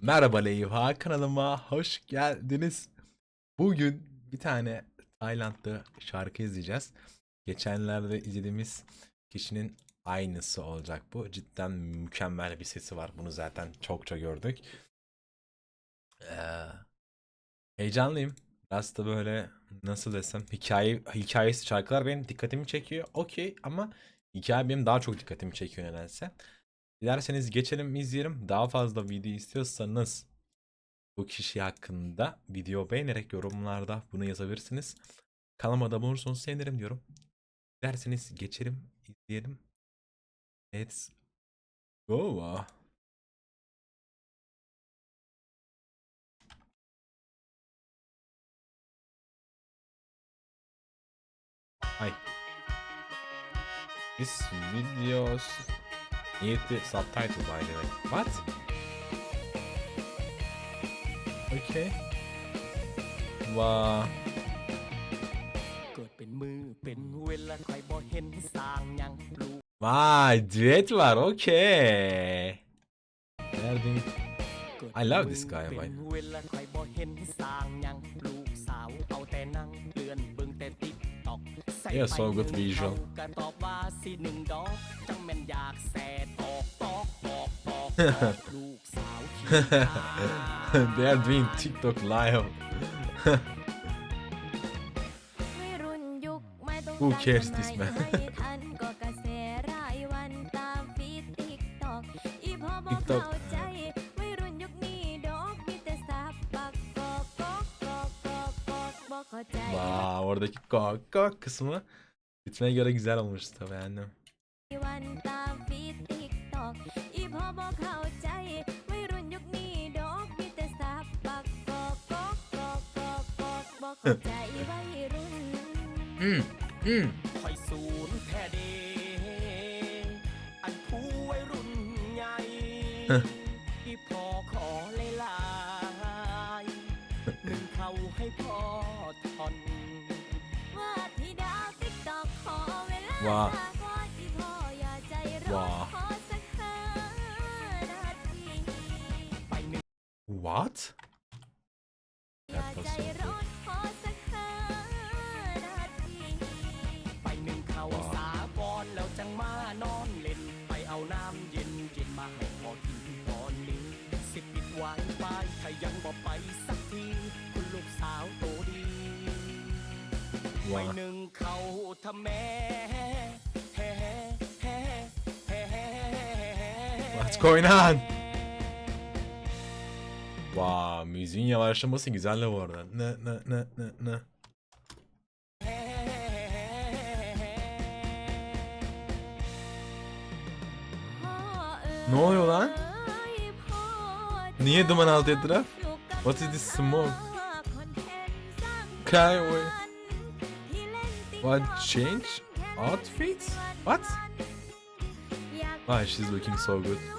Merhaba Leyva kanalıma hoş geldiniz. Bugün bir tane Tayland'da şarkı izleyeceğiz. Geçenlerde izlediğimiz kişinin aynısı olacak bu. Cidden mükemmel bir sesi var. Bunu zaten çokça gördük. Ee, heyecanlıyım. Biraz da böyle nasıl desem hikaye hikayesi şarkılar benim dikkatimi çekiyor. Okey ama hikaye benim daha çok dikkatimi çekiyor nedense. Dilerseniz geçelim izleyelim. Daha fazla video istiyorsanız bu kişi hakkında video beğenerek yorumlarda bunu yazabilirsiniz. Kanalıma da olursanız sevinirim diyorum. Dilerseniz geçelim izleyelim. Let's go. Hi. This videos need the subtitle by the way. What? Okay. ว้า เกิดเป็นมือเป็นเวลาใครบ่เห็นสร้างหยังปลูก Vay düet var okey. Nereden? เกิด I love this guy เป็ by นเวลาใครบ่เห็นสร้างหยังลูกสาวเอาแต่นั่งเลื่อนเบิ่งแต่ติ๊กตอก Yeah, so good visual ก็ตอบว่าสิหนึ่งดอกจังแม่นอยากแส่ต They are doing TikTok live. วัยรุ่นยุคไม่ต้อง Who การ cares ส this มัย man? ให้ทันก็กระแสรายวันตามฟีดติ๊กตอกอีพอบอก TikTok เข้าใจวัยรุ่นยุคนี้ดอกมีแต่สับปักกอกกอกกอกกอกกอกบอกเข้าใจ Vay oradaki kok kok kısmı ritme göre güzel olmuştu beğendim. บอกเข้าใจวัยรุ่นยุคนี้ดอกมีแต่สับปักกอกกอกกอกกอกกอกบอกเข้าใจวัยรุ่น Hmm. Hmm. คอยศูนย์แท้เดอันผู้วัยรุ่นใหญ่ฮะที่พอขอเลยลายๆหนึ่งเขาให้พ่อทอนว่าที่ดาวติ๊กตอกขอเวลาว่าสักวันที่พ่ออย่า What? อย่าใจร้อนขอสักห้านาทีไปหนึ่งเขาสาก่อนแล้วจังมานอนเล่น ไปเอาน้ำเย็นเย็นมาให้พอกินตอนนี้สิปิดไวไฟถ้ายังบอกไปสักที คุณลูกสาวโตดีไว้ Wow. หนึ่งเขาทำแม่ What's going on? Wow, müziğin yavaşlaması güzel de bu arada. Ne ne ne ne ne. Ne oluyor lan? Niye duman altı etraf? What is this smoke? Wait. What change? Outfits? What? Wow, she's looking so good.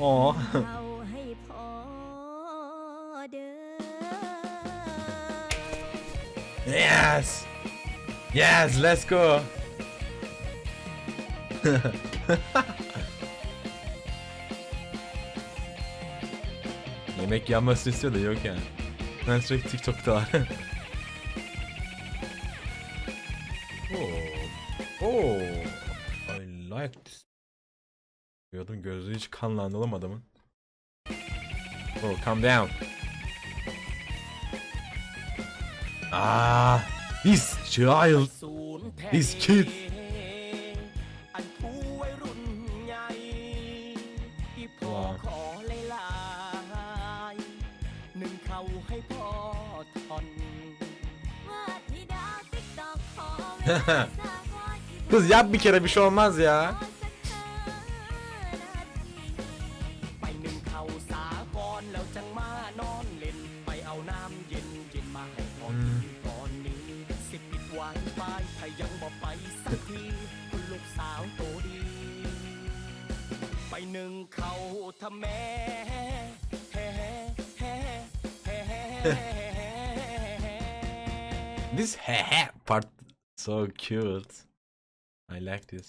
Oh. เอาให้พอเด้อ yes. Yes, let's go. Yemek yanması istiyor da yok yani. Ben sürekli TikTok'ta var. oh. Oh. I like this. Diyordum gözü hiç kanlandı oğlum adamın. Oh, calm down. Ah, this child. ศูนย์แท้ This kid อันผู้วัยรุ่นใหญ่ที่พ่อ ว้าว ขอเลยลายๆหนึ่งเขาให้พ่อทอน ว่าที่ดาวติ๊กตอกขอเว ฮ่าฮ่า ลาสักวันที่ Kız yap bir kere bir şey olmaz ya. สักที คุณลูกสาวโตดี ไปหนึ่งเขาทำแม่แฮ่แฮ่แฮ่แฮ่แฮ่แฮ่ This hehe part so cute. I like this.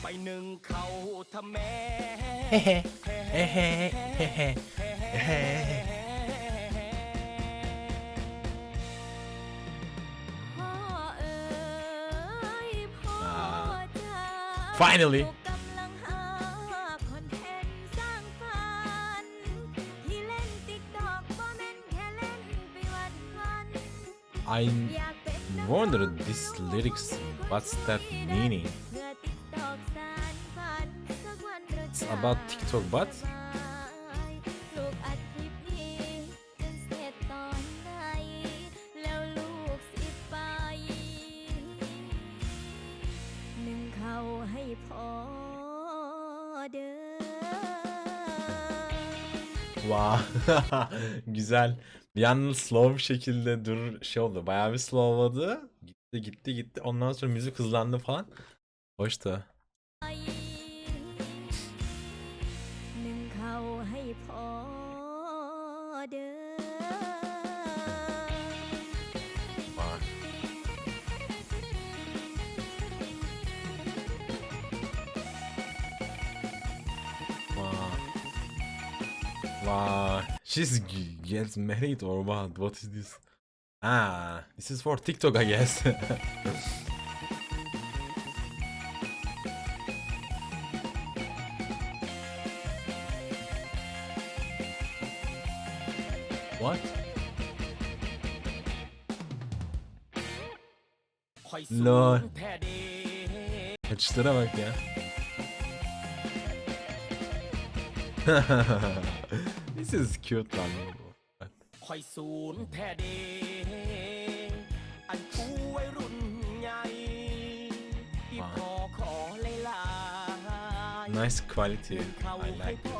ไปหนึ่งเขาทำแม่ Hehe. Hehe. Hehe. Hehe. พ่อ Finally. I wonder this lyrics what's that meaning it's about TikTok but Wow. Güzel. Bir an slow bir şekilde dur şey oldu. Bayağı bir slowladı. Gitti gitti gitti. Ondan sonra müzik hızlandı falan. Hoştu. Wow. She's gets married or what? What is this? Ah, this is for TikTok, I guess. what? Lol. Kaçışlara bak ya. This is cute lan. คอยศูนย์แท้เด อันผู้วัยรุ่นใหญ่ที่พอขอเลยลา Nice quality. เขา I ให้ like พ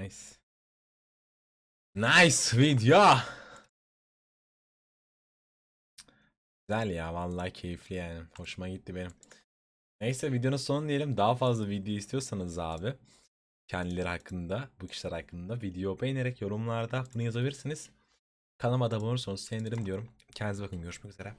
Nice. Nice video. Güzel ya vallahi keyifli yani. Hoşuma gitti benim. Neyse videonun sonu diyelim. Daha fazla video istiyorsanız abi kendileri hakkında, bu kişiler hakkında video beğenerek yorumlarda bunu yazabilirsiniz. Kanalıma abone olursanız sevinirim diyorum. Kendinize bakın. Görüşmek üzere.